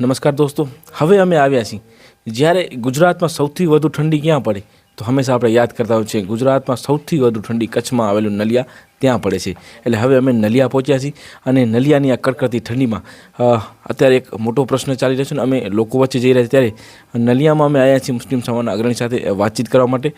નમસ્કાર દોસ્તો. હવે અમે આવ્યા છીએ. જ્યારે ગુજરાતમાં સૌથી વધુ ઠંડી ક્યાં પડે? તો હંમેશા આપણે યાદ કરતા હોય છે ગુજરાતમાં સૌથી વધુ ઠંડી કચ્છમાં આવેલું નલિયા. ત્યાં પડે છે. એટલે હવે અમે નલિયા પહોંચ્યા છીએ અને નલિયાની આ કડકડતી ઠંડીમાં અત્યારે એક મોટો પ્રશ્ન ચાલી રહ્યો છે ને અમે લોકો વચ્ચે જઈ રહ્યા ત્યારે નલિયામાં અમે આવ્યા છીએ મુસ્લિમ સમાજના અગ્રણી સાથે વાતચીત કરવા માટે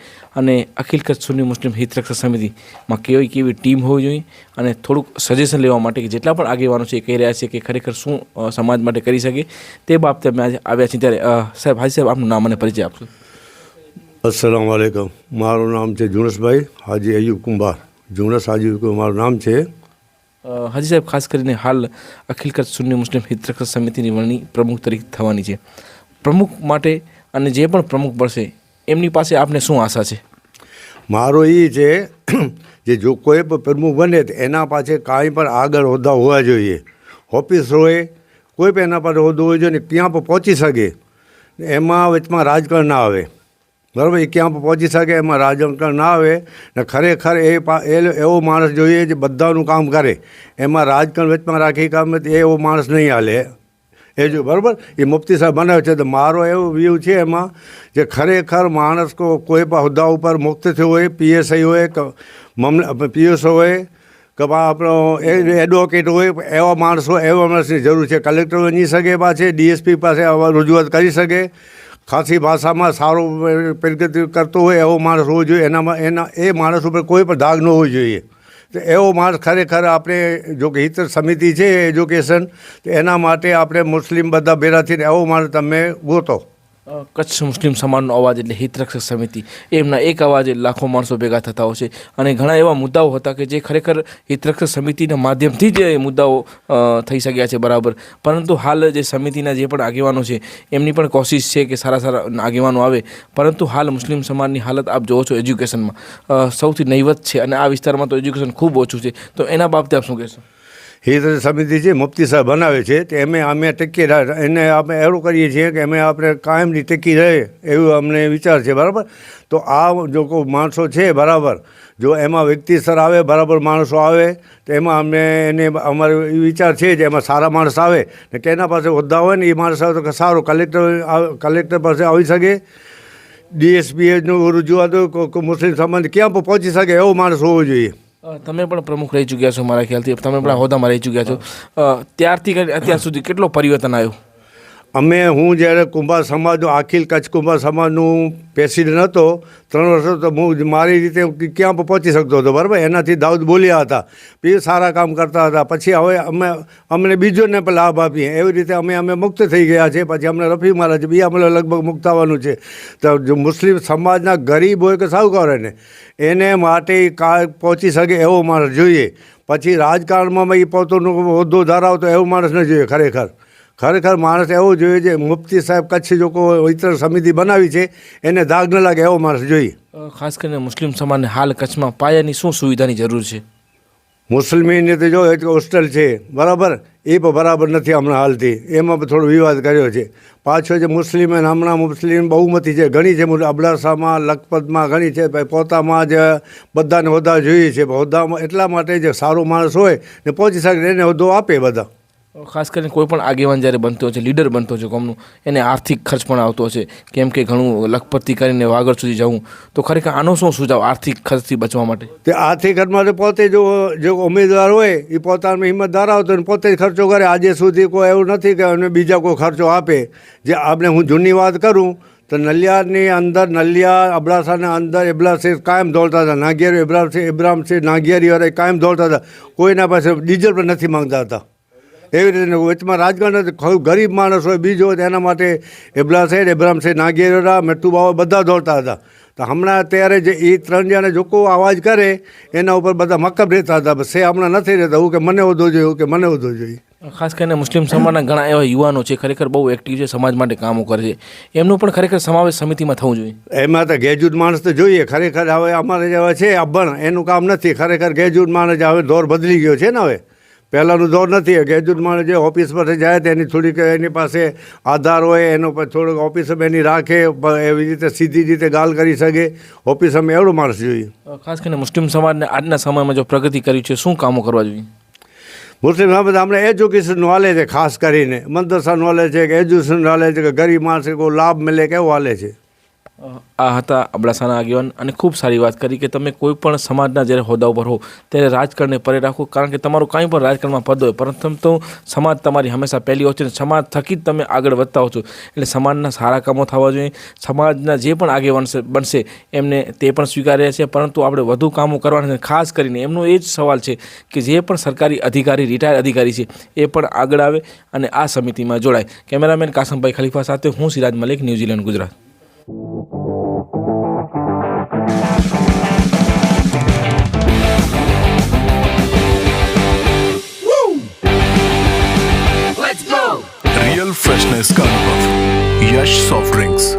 અને અખિલ કચ્છ સુન્ની મુસ્લિમ હિતરક્ષા સમિતિમાં કેવી કેવી ટીમ હોવી જોઈએ અને થોડુંક સજેશન લેવા માટે કે જેટલા પણ આગેવાનો છે એ કહી રહ્યા છે કે ખરેખર શું સમાજ માટે કરી શકે તે બાબતે અમે આજે આવ્યા છીએ ત્યારે સાહેબ, હાજી સાહેબ, આપનું નામ અને પરિચય આપશો. અસલામ વાલેકમ. મારું નામ છે જુનસભાઈ હાજી અયુબ કુંભાર. જુનસ હાજી મારું નામ છે. હાજી સાહેબ ખાસ કરીને હાલ અખિલ કચ્છ સુન્ની મુસ્લિમ હિતરક્ષક સમિતિની વરણી પ્રમુખ તરીકે થવાની છે. પ્રમુખ માટે અને જે પણ પ્રમુખ બનશે એમની પાસે આપને શું આશા છે? મારો એ છે જે જો કોઈ પણ પ્રમુખ બને તો એના પાસે કાંઈ પણ આગળ હોદ્દા હોવા જોઈએ. ઓફિસ હોય કોઈ પણ એના પાસે હોદ્દો હોવો જોઈએ ને ક્યાં પણ પહોંચી શકે એમાં વચમાં રાજકારણ ના આવે. બરાબર, એ ક્યાં પહોંચી શકે, એમાં રાજકારણ ના આવે, ને ખરેખર એ એવો માણસ જોઈએ જે બધાનું કામ કરે. એમાં રાજકારણ વચમાં રાખી કામ એ એવો માણસ નહીં હાલે. એ જો, બરાબર? એ મુફ્તી સાહેબ બનાવે છે, તો મારો એવો વ્યૂ છે એમાં, જે ખરેખર માણસ કોઈ પણ હોદ્દા ઉપર મુક્ત થયો હોય, પીએસઆઈ હોય મમલા પીએસઓ હોય, કે આપણો એડવોકેટ હોય, એવા માણસ, એવા માણસની જરૂર છે. કલેક્ટર બની શકે પાછી, ડીએસપી પાસે રજૂઆત કરી શકે ખાસી ભાષામાં સારો પ્રગતિ કરતો હોય એવો માણસ હોવો જોઈએ. એનામાં, એના, એ માણસ ઉપર કોઈ પણ દાગ ન હોવો જોઈએ. તો એવો માણસ ખરેખર આપણે જો કે હિત સમિતિ છે એજ્યુકેશન એના માટે આપણે મુસ્લિમ બધા થઈને એવો માણસ તમે ગોતો. કચ્છ મુસ્લિમ સમાજનો અવાજ એટલે હિતરક્ષક સમિતિ. એમના એક અવાજે લાખો માણસો ભેગા થતા હોય છે. અને ઘણા એવા મુદ્દાઓ હતા કે જે ખરેખર હિતરક્ષક સમિતિના માધ્યમથી જ એ મુદ્દાઓ થઈ શક્યા છે બરાબર. પરંતુ હાલ જે સમિતિના જે પણ આગેવાનો છે, એમની પણ કોશિશ છે કે સારા સારા આગેવાનો આવે. પરંતુ હાલ મુસ્લિમ સમાજની હાલત આપ જોવો છો એજ્યુકેશનમાં. સૌથી નહીવત છે અને આ વિસ્તારમાં તો એજ્યુકેશન ખૂબ ઓછું છે. તો એના બાબતે આપ શું કહેશો? હિત સમિતિ છે મુફ્તી સાહેબ બનાવે છે તે એમે અમે ટકી એને આપણે એવું કરીએ છીએ કે અમે આપણે કાયમની ટકી રહે એવું અમને વિચાર છે, બરાબર? તો આ જો કોઈ માણસો છે, બરાબર, જો એમાં વ્યક્તિ સ્તર આવે, બરાબર માણસો આવે, તો એમાં અમને એને અમારો એ વિચાર છે જે એમાં સારા માણસ આવે. ને તેના પાસે હોદ્દા હોય ને એ માણસ આવે તો સારું, કલેક્ટર કલેક્ટર પાસે આવી શકે. ડીએસપીએનું રજૂઆત મુસ્લિમ સંબંધ ક્યાં પહોંચી શકે એવો માણસ હોવો જોઈએ. તમે પણ પ્રમુખ રહી ચૂક્યા છો મારા ખ્યાલથી. તમે પણ હોદ્દામાં રહી ચૂક્યા છો. ત્યારથી અત્યાર સુધી કેટલો પરિવર્તન આવ્યું? અમે, હું જ્યારે કુંભાર સમાજનું આખિલ કચ્છ કુંભાર સમાજનું પ્રેસિડેન્ટ હતો, ત્રણ વર્ષ તો હું મારી રીતે ક્યાં પહોંચી શકતો હતો, બરાબર? એનાથી દાઉદ બોલ્યા હતા. એ સારા કામ કરતા હતા. પછી હવે અમે, અમને બીજોને પણ લાભ આપીએ. એવી રીતે અમે અમે મુક્ત થઈ ગયા છે. પછી અમને રફી મહારાજ બી અમને લગભગ મુક્ત છે. તો મુસ્લિમ સમાજના ગરીબ હોય કે સાહુકાર હોય એને માટે કા, પહોંચી શકે એવો માણસ જોઈએ. પછી રાજકારણમાં એ પોતાનો હોદ્દો ધરાવતો એવો માણસ ન જોઈએ, ખરેખર. ખરેખર માણસ એવો જોઈએ છે મુફ્તી સાહેબ કચ્છ જો વિતરણ સમિતિ બનાવી છે એને દાગ ન લાગે એવો માણસ જોઈએ. ખાસ કરીને મુસ્લિમ સમાજને હાલ કચ્છમાં પાયાની શું સુવિધાની જરૂર છે? મુસ્લિમીને તો જો એક હોસ્ટેલ છે બરાબર? એ પણ બરાબર નથી હમણાં હાલથી. એમાં પણ થોડો વિવાદ કર્યો છે. પાછો જે મુસ્લિમ હમણાં મુસ્લિમ બહુમતી છે ઘણી છે અબડાસામાં લખપતમાં ઘણી છે ભાઈ પોતામાં જ બધાને હોદ્દા જોઈએ છે. હોદ્દામાં એટલા માટે જે સારો માણસ હોય ને પહોંચી શકે એને હોદ્દો આપે બધા. ખાસ કરીને કોઈ પણ આગેવાન જ્યારે બનતો હોય છે લીડર બનતો છે કોમનું એને આર્થિક ખર્ચ પણ આવતો છે કેમ કે ઘણું લખપતથી કરીને વાગડ સુધી જવું. તો ખરેખર આનો શું સુઝાવ આર્થિક ખર્ચથી બચવા માટે? તે આર્થિક ખર્ચમાં પોતે જો જો ઉમેદવાર હોય, એ પોતાની હિંમત ધરાવતો હોય ને પોતે જ ખર્ચો કરે. આજે સુધી કોઈ એવું નથી કે અમને બીજા કોઈ ખર્ચો આપે. જે આપણે હું જૂની વાત કરું, તો નલિયાની અંદર, નલિયા અબડાસાના અંદર એબલાસી કાયમ દોડતા હતા. નાગિયારી એબ્રામસી નાગિયારી વાળા કાયમ દોડતા હતા. કોઈના પાસે ડીઝલ પણ નથી માંગતા હતા. એવી રીતે વચમાં રાજકારણ ખૂબ ગરીબ માણસ હોય બીજો હોય એના માટે એબલા સાહેબ એબ્રામ છે નાગેરા મેટ્ટુ બાવા બધા દોડતા હતા. તો હમણાં અત્યારે જે એ ત્રણ જણા જોકો અવાજ કરે એના ઉપર બધા મકબ રહેતા હતા. બસ એ હમણાં નથી રહેતા. હું કે મને વધુ જોઈએ કે મને વધુ જોઈએ. ખાસ કરીને મુસ્લિમ સમાજના ઘણા એવા યુવાનો છે ખરેખર બહુ એક્ટિવ છે સમાજ માટે કામો કરે છે. એમનું પણ ખરેખર સમાવેશ સમિતિમાં થવું જોઈએ. એમાં તો ગેજ્યુટ માણસ તો જોઈએ. ખરેખર હવે અમારે જેવા છે અભણ એનું કામ નથી. ખરેખર ગેજ્યુટ માણસ હવે દોર બદલી ગયો છે ને હવે. પહેલાંનું દોર નથી. માણસ જે ઓફિસ પર જાય તેની થોડીક એની પાસે આધાર હોય એનો થોડોક ઓફિસ એની રાખે એવી રીતે સીધી રીતે ગાલ કરી શકે. ઓફિસ અમે એવડો માણસ જોઈએ. ખાસ કરીને મુસ્લિમ સમાજને આજના સમયમાં જો પ્રગતિ કરી છે શું કામો કરવા જોઈએ? મુસ્લિમ સમાજ આપણે એજ્યુકેશનનું હાલે છે ખાસ કરીને. મદરસાનું હાલે છે કે એજ્યુકેશન હાલે છે કે ગરીબ માણસે કોઈ લાભ મળે કે એવું હાલે છે. આ હતા અબડાસાના આગેવાન. અને ખૂબ સારી વાત કરી કે તમે કોઈ પણ સમાજના જ્યારે હોદ્દા ઉપર હો, ત્યારે રાજકારણને પરે રાખો. કારણ કે તમારું કાંઈ પણ રાજકારણમાં પદ હોય પ્રથમ તો સમાજ તમારી હંમેશા પહેલી હોય છે સમાજ થકી જ તમે આગળ વધતા હો છો. એટલે સમાજના સારા કામો થવા જોઈએ. સમાજના જે પણ આગેવાન બનશે, એમને તે પણ સ્વીકાર્યા છે. પરંતુ આપણે વધુ કામો કરવાના છે. ખાસ કરીને એમનો એ જ સવાલ છે કે જે પણ સરકારી અધિકારી રિટાયર અધિકારી છે, એ પણ આગળ આવે અને આ સમિતિમાં જોડાય. કેમેરામેન કાસમભાઈ ખલીફા સાથે હું Siraj Malik, New Zealand, Gujarat. Скаликов, Yash Soft Drinks.